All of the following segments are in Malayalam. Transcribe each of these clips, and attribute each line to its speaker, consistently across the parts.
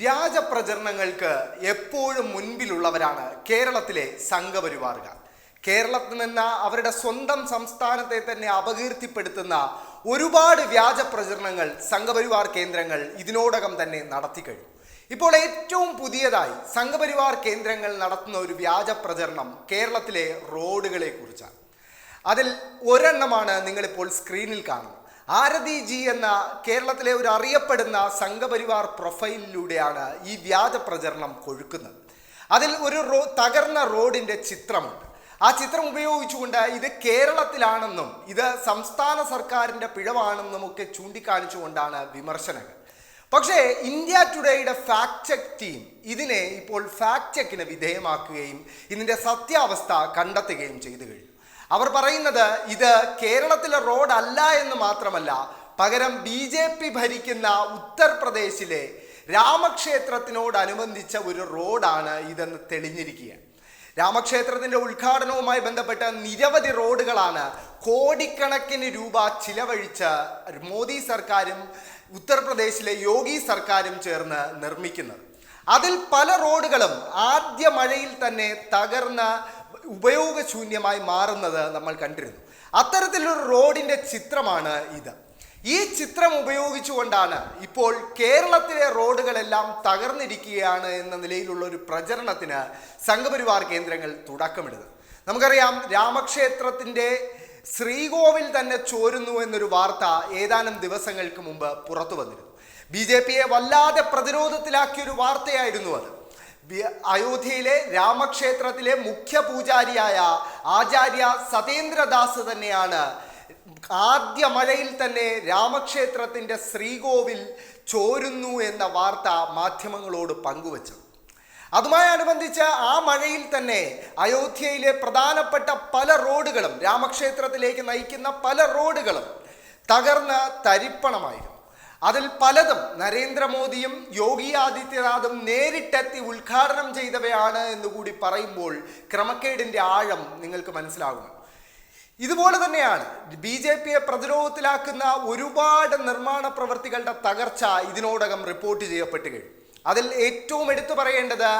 Speaker 1: വ്യാജ പ്രചരണങ്ങൾക്ക് എപ്പോഴും മുൻപിലുള്ളവരാണ് കേരളത്തിലെ സംഘപരിവാറുകാർ. കേരളത്തിൽ നിന്ന് അവരുടെ സ്വന്തം സംസ്ഥാനത്തെ തന്നെ അപകീർത്തിപ്പെടുത്തുന്ന ഒരുപാട് വ്യാജ പ്രചരണങ്ങൾ സംഘപരിവാർ കേന്ദ്രങ്ങൾ ഇതിനോടകം തന്നെ നടത്തി കഴിഞ്ഞു. ഇപ്പോൾ ഏറ്റവും പുതിയതായി സംഘപരിവാർ കേന്ദ്രങ്ങൾ നടത്തുന്ന ഒരു വ്യാജ പ്രചരണം കേരളത്തിലെ റോഡുകളെ കുറിച്ചാണ് അതിൽ ഒരെണ്ണമാണ് നിങ്ങളിപ്പോൾ സ്ക്രീനിൽ കാണുന്നത്. ആരതി ജി എന്ന കേരളത്തിലെ ഒരു അറിയപ്പെടുന്ന സംഘപരിവാർ പ്രൊഫൈലിലൂടെയാണ് ഈ വ്യാജ പ്രചരണം കൊഴുക്കുന്നത്. അതിൽ ഒരു റോ തകർന്ന റോഡിന്റെ ചിത്രമുണ്ട്. ആ ചിത്രം ഉപയോഗിച്ചുകൊണ്ട് ഇത് കേരളത്തിലാണെന്നും ഇത് സംസ്ഥാന സർക്കാരിന്റെ പിഴവാണെന്നും ഒക്കെ ചൂണ്ടിക്കാണിച്ചുകൊണ്ടാണ് വിമർശനങ്ങൾ. പക്ഷേ ഇന്ത്യ ടുഡേയുടെ ഫാക്ട് ചെക്ക് ടീം ഇതിനെ ഇപ്പോൾ ഫാക്ട് ചെക്കിന് വിധേയമാക്കുകയും ഇതിന്റെ സത്യാവസ്ഥ കണ്ടെത്തുകയും ചെയ്തു കഴിഞ്ഞു. അവർ പറയുന്നത് ഇത് കേരളത്തിലെ റോഡ് അല്ല എന്ന് മാത്രമല്ല പകരം ബി ജെ പി ഭരിക്കുന്ന ഉത്തർപ്രദേശിലെ രാമക്ഷേത്രത്തിനോടനുബന്ധിച്ച ഒരു റോഡാണ് ഇതെന്ന് തെളിഞ്ഞിരിക്കുകയാണ്. രാമക്ഷേത്രത്തിന്റെ ഉദ്ഘാടനവുമായി ബന്ധപ്പെട്ട നിരവധി റോഡുകളാണ് കോടിക്കണക്കിന് രൂപ ചിലവഴിച്ച് മോദി സർക്കാരും ഉത്തർപ്രദേശിലെ യോഗി സർക്കാരും ചേർന്ന് നിർമ്മിക്കുന്നത്. അതിൽ പല റോഡുകളും ആദ്യ മഴയിൽ തന്നെ തകർന്ന ഉപയോഗശൂന്യമായി മാറുന്നത് നമ്മൾ കണ്ടിരുന്നു. അത്തരത്തിലൊരു റോഡിന്റെ ചിത്രമാണ് ഇത്. ഈ ചിത്രം ഉപയോഗിച്ചുകൊണ്ടാണ് ഇപ്പോൾ കേരളത്തിലെ റോഡുകളെല്ലാം തകർന്നിരിക്കുകയാണ് എന്ന നിലയിലുള്ള ഒരു പ്രചരണത്തിന് സംഘപരിവാർ കേന്ദ്രങ്ങൾ തുടക്കമിടുന്നത് നമുക്കറിയാം രാമക്ഷേത്രത്തിന്റെ ശ്രീകോവിൽ തന്നെ ചോരുന്നു എന്നൊരു വാർത്ത ഏതാനും ദിവസങ്ങൾക്ക് മുമ്പ് പുറത്തു വന്നിരുന്നു. ബി ജെ പിയെ വല്ലാതെ പ്രതിരോധത്തിലാക്കിയൊരു വാർത്തയായിരുന്നു അത്. അയോധ്യയിലെ രാമക്ഷേത്രത്തിലെ മുഖ്യ പൂജാരിയായ ആചാര്യ സതേന്ദ്രദാസ് തന്നെയാണ്. ആദ്യ മഴയിൽ തന്നെ രാമക്ഷേത്രത്തിന്റെ ശ്രീകോവിൽ ചോരുന്നു എന്ന വാർത്ത മാധ്യമങ്ങളോട് പങ്കുവച്ചത് അതുമായി അനുബന്ധിച്ച് ആ മഴയിൽ തന്നെ അയോധ്യയിലെ പ്രധാനപ്പെട്ട പല റോഡുകളും രാമക്ഷേത്രത്തിലേക്ക് നയിക്കുന്ന പല റോഡുകളും തകർന്ന് തരിപ്പണമായിരുന്നു. അതിൽ പലതും നരേന്ദ്രമോദിയും യോഗി ആദിത്യനാഥും നേരിട്ടെത്തി ഉദ്ഘാടനം ചെയ്തവയാണ് എന്നുകൂടി പറയുമ്പോൾ ക്രമക്കേടിന്റെ ആഴം നിങ്ങൾക്ക് മനസ്സിലാകും. ഇതുപോലെ തന്നെയാണ് ബി ജെ പിയെ പ്രതിരോധത്തിലാക്കുന്ന ഒരുപാട് നിർമ്മാണ പ്രവൃത്തികളുടെ തകർച്ച ഇതിനോടകം റിപ്പോർട്ട് ചെയ്യപ്പെട്ട് കഴിഞ്ഞു. അതിൽ ഏറ്റവും എടുത്തു പറയേണ്ടത്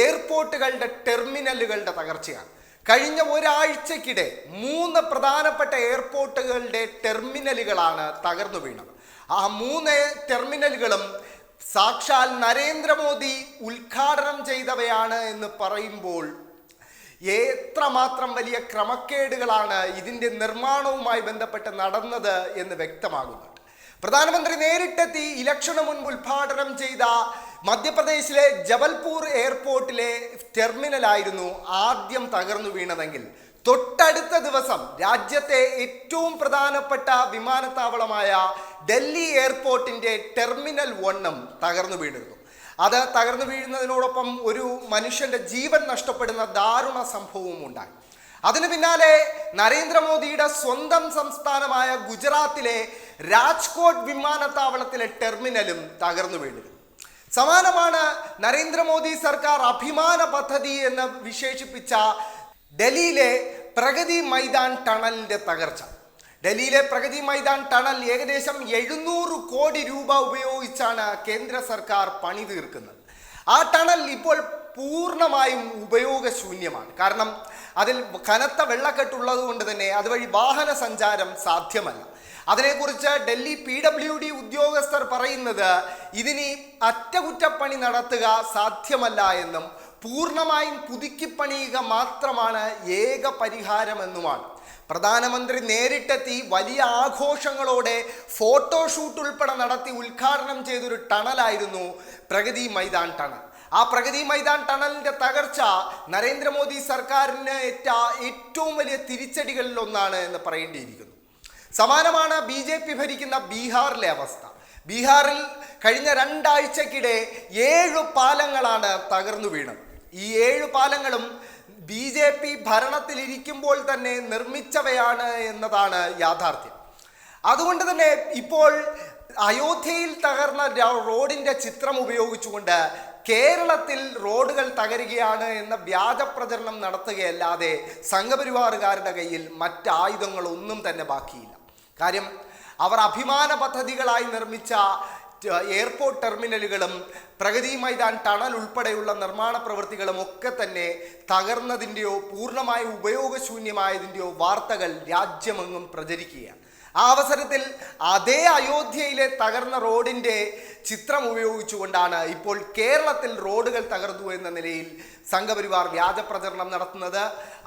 Speaker 1: എയർപോർട്ടുകളുടെ ടെർമിനലുകളുടെ തകർച്ചയാണ്. കഴിഞ്ഞ ഒരാഴ്ചക്കിടെ മൂന്ന് പ്രധാനപ്പെട്ട എയർപോർട്ടുകളുടെ ടെർമിനലുകളാണ് തകർന്നു വീണത്. ആ മൂന്ന് ടെർമിനലുകളും സാക്ഷാൽ നരേന്ദ്രമോദി ഉദ്ഘാടനം ചെയ്തവയാണ് എന്ന് പറയുമ്പോൾ എത്രമാത്രം വലിയ ക്രമക്കേടുകളാണ് ഇതിന്റെ നിർമ്മാണവുമായി ബന്ധപ്പെട്ട് നടന്നത് എന്ന് വ്യക്തമാകുന്നുണ്ട്. പ്രധാനമന്ത്രി നേരിട്ടെത്തി ഇലക്ഷന് മുൻപ് ഉദ്ഘാടനം ചെയ്ത മധ്യപ്രദേശിലെ ജബൽപൂർ എയർപോർട്ടിലെ ടെർമിനലായിരുന്നു ആദ്യം തകർന്നു വീണതെങ്കിൽ. തൊട്ടടുത്ത ദിവസം രാജ്യത്തെ ഏറ്റവും പ്രധാനപ്പെട്ട വിമാനത്താവളമായ ഡൽഹി എയർപോർട്ടിന്റെ ടെർമിനൽ വണ്ണും തകർന്നു വീണിരുന്നു. അത് തകർന്നു വീഴുന്നതിനോടൊപ്പം ഒരു മനുഷ്യന്റെ ജീവൻ നഷ്ടപ്പെടുന്ന ദാരുണ സംഭവവും ഉണ്ടായി. അതിനു പിന്നാലെ നരേന്ദ്രമോദിയുടെ സ്വന്തം സംസ്ഥാനമായ ഗുജറാത്തിലെ രാജ്കോട്ട് വിമാനത്താവളത്തിലെ ടെർമിനലും തകർന്നു വീണിരുന്നു. സമാനമാണ് നരേന്ദ്രമോദി സർക്കാർ അഭിമാന പദ്ധതി എന്ന് വിശേഷിപ്പിച്ച ഡൽഹിയിലെ പ്രഗതി മൈതാൻ ടണലിന്റെ തകർച്ച. ഡൽഹിയിലെ പ്രഗതി മൈതാൻ ടണൽ ഏകദേശം എഴുന്നൂറ് കോടി രൂപ ഉപയോഗിച്ചാണ് കേന്ദ്ര സർക്കാർ പണി തീർക്കുന്നത്. ആ ടണൽ ഇപ്പോൾ പൂർണമായും ഉപയോഗശൂന്യമാണ്. കാരണം അതിൽ കനത്ത വെള്ളക്കെട്ടുള്ളത് കൊണ്ട് തന്നെ അതുവഴി വാഹന സഞ്ചാരം സാധ്യമല്ല. അതിനെക്കുറിച്ച് ഡൽഹി പി ഡബ്ല്യു ഡി ഉദ്യോഗസ്ഥർ പറയുന്നത് ഇതിനി അറ്റകുറ്റപ്പണി നടത്തുക സാധ്യമല്ല എന്നും പൂർണമായും പുതുക്കിപ്പണിയുക മാത്രമാണ് ഏക പരിഹാരമെന്നുമാണ്. പ്രധാനമന്ത്രി നേരിട്ടെത്തി വലിയ ആഘോഷങ്ങളോടെ ഫോട്ടോഷൂട്ട് ഉൾപ്പെടെ നടത്തി ഉദ്ഘാടനം ചെയ്തൊരു ടണലായിരുന്നു പ്രഗതി മൈതാൻ ടണൽ. ആ പ്രഗതി മൈതാൻ ടണലിന്റെ തകർച്ച നരേന്ദ്രമോദി സർക്കാരിന് ഏറ്റ ഏറ്റവും വലിയ തിരിച്ചടികളിൽ ഒന്നാണ് എന്ന് പറയേണ്ടിയിരിക്കുന്നു. സമാനമാണ് ബി ജെ പി ഭരിക്കുന്ന ബീഹാറിലെ അവസ്ഥ. ബീഹാറിൽ കഴിഞ്ഞ രണ്ടാഴ്ചക്കിടെ ഏഴ് പാലങ്ങളാണ് തകർന്നു വീണത്. ഈ ഏഴ് പാലങ്ങളും ബി ജെ പി ഭരണത്തിലിരിക്കുമ്പോൾ തന്നെ നിർമ്മിച്ചവയാണ് എന്നതാണ് യാഥാർത്ഥ്യം. അതുകൊണ്ട് തന്നെ ഇപ്പോൾ അയോധ്യയിൽ തകർന്ന റോഡിന്റെ ചിത്രം ഉപയോഗിച്ചുകൊണ്ട് കേരളത്തിൽ റോഡുകൾ തകരുകയാണ് എന്ന വ്യാജ പ്രചരണം നടത്തുകയല്ലാതെ സംഘപരിവാറുകാരുടെ കയ്യിൽ മറ്റായുധങ്ങളൊന്നും തന്നെ ബാക്കിയില്ല. കാര്യം അവർ അഭിമാന പദ്ധതികളായി നിർമ്മിച്ച എയർപോർട്ട് ടെർമിനലുകളും പ്രഗതി മൈതാൻ ടണൽ ഉൾപ്പെടെയുള്ള നിർമ്മാണ പ്രവൃത്തികളും ഒക്കെ തന്നെ തകർന്നതിന്റെയോ പൂർണമായി ഉപയോഗശൂന്യമായതിന്റെയോ വാർത്തകൾ രാജ്യമെങ്ങും പ്രചരിക്കുകയാണ്. ആ അവസരത്തിൽ അതേ അയോധ്യയിലെ തകർന്ന റോഡിന്റെ ചിത്രം ഉപയോഗിച്ചുകൊണ്ടാണ് ഇപ്പോൾ കേരളത്തിൽ റോഡുകൾ തകർന്നു എന്ന നിലയിൽ സംഘപരിവാർ വ്യാജ പ്രചരണം നടത്തുന്നത്.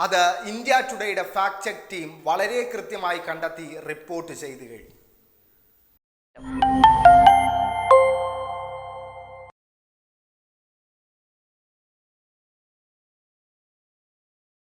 Speaker 1: അത് ഇന്ത്യ ടുഡേയുടെ ഫാക്ട് ചെക്ക് ടീം വളരെ കൃത്യമായി കണ്ടെത്തി റിപ്പോർട്ട് ചെയ്തു കഴിഞ്ഞു.